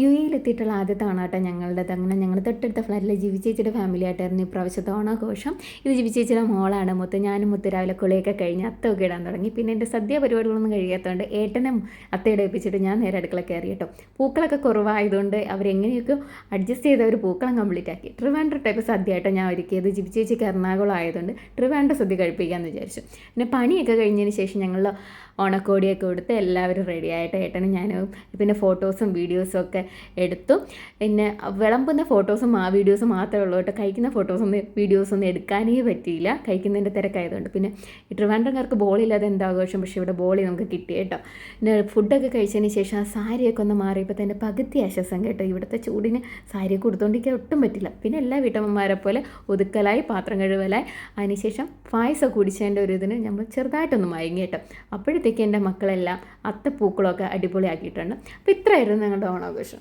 U എയിലെത്തിയിട്ടുള്ള ആദ്യത്തെ ഓണാട്ടം ഞങ്ങളുടെ അങ്ങനെ ഞങ്ങൾ തൊട്ടടുത്ത ഫ്ലാറ്റിൽ ജീവിച്ചേച്ചിയുടെ ഫാമിലി ആയിട്ടായിരുന്നു ഇപ്രാവശ്യത്തെ ഓണാഘോഷം. ഇത് ജീവിച്ചേച്ചിയുടെ മോളാണ്. മുത്ത് ഞാനും മുത്ത് രാവിലെ കുളിയൊക്കെ കഴിഞ്ഞ് അത്തൊക്കെ ഇടാൻ തുടങ്ങി. പിന്നെ എന്റെ സദ്യ പരിപാടികളൊന്നും കഴിയാത്തതുകൊണ്ട് ഏട്ടനെ അത്തയുടെ ഏൽപ്പിച്ചിട്ട് ഞാൻ നേരെ അടുക്കള കയറി കേട്ടോ. പൂക്കളൊക്കെ കുറവായതുകൊണ്ട് അവരെങ്ങനെയൊക്കെ അഡ്ജസ്റ്റ് ചെയ്ത് അവർ പൂക്കളം കംപ്ലീറ്റ് ആക്കി. ട്രിവാൻഡ്ര ടൈപ്പ് സദ്യ ആയിട്ടോ ഞാൻ ഒരുക്കിയത്. ജീവിച്ചേച്ചിക്ക് എറണാകുളം ആയതുകൊണ്ട് ട്രിവാൻഡ്ര സദ്യ കഴിപ്പിക്കാമെന്ന് വിചാരിച്ചു. പിന്നെ പണിയൊക്കെ കഴിഞ്ഞതിന് ശേഷം ഞങ്ങൾ ഓണക്കോടിയൊക്കെ കൊടുത്ത് എല്ലാവരും റെഡി ആയിട്ട് ഏട്ടനും ഞാനും പിന്നെ ഫോട്ടോസും വീഡിയോസും ഒക്കെ എടുത്തു. പിന്നെ വിളമ്പുന്ന ഫോട്ടോസും ആ വീഡിയോസും മാത്രമേ ഉള്ളൂ കേട്ടോ. കഴിക്കുന്ന ഫോട്ടോസൊന്നും വീഡിയോസൊന്നും എടുക്കാനേ പറ്റിയില്ല. കഴിക്കുന്നതിന്റെ തിരക്കായതുകൊണ്ട്. പിന്നെ ട്രിവാൻഡ്രംകാർക്ക് ബോളില്ലാതെ എന്താ ആഘോഷം? പക്ഷേ ഇവിടെ ബോളി നമുക്ക് കിട്ടി കേട്ടോ. പിന്നെ ഫുഡൊക്കെ കഴിച്ചതിന് ശേഷം ആ സാരിയൊക്കെ ഒന്ന് മാറിയപ്പോൾ തന്നെ പകുതി ആശ്വാസം കേട്ടോ. ഇവിടുത്തെ ചൂടിന് സാരി കൊടുത്തോണ്ടിരിക്കാൻ ഒട്ടും പറ്റില്ല. പിന്നെ എല്ലാ വീട്ടമ്മമാരെ പോലെ ഒതുക്കലായി പാത്രം കഴുകലായി. അതിനുശേഷം പായസം കുടിച്ചതിന്റെ ഒരു ഇതിന് നമ്മൾ ചെറുതായിട്ടൊന്ന് മയങ്ങി കേട്ടോ. അപ്പോഴത്തേക്ക് എന്റെ മക്കളെല്ലാം അത്തപ്പൂക്കളൊക്കെ അടിപൊളിയാക്കിയിട്ടുണ്ട്. അപ്പോൾ ഇത്രയായിരുന്നു ഞങ്ങളുടെ ഓണാഘോഷം.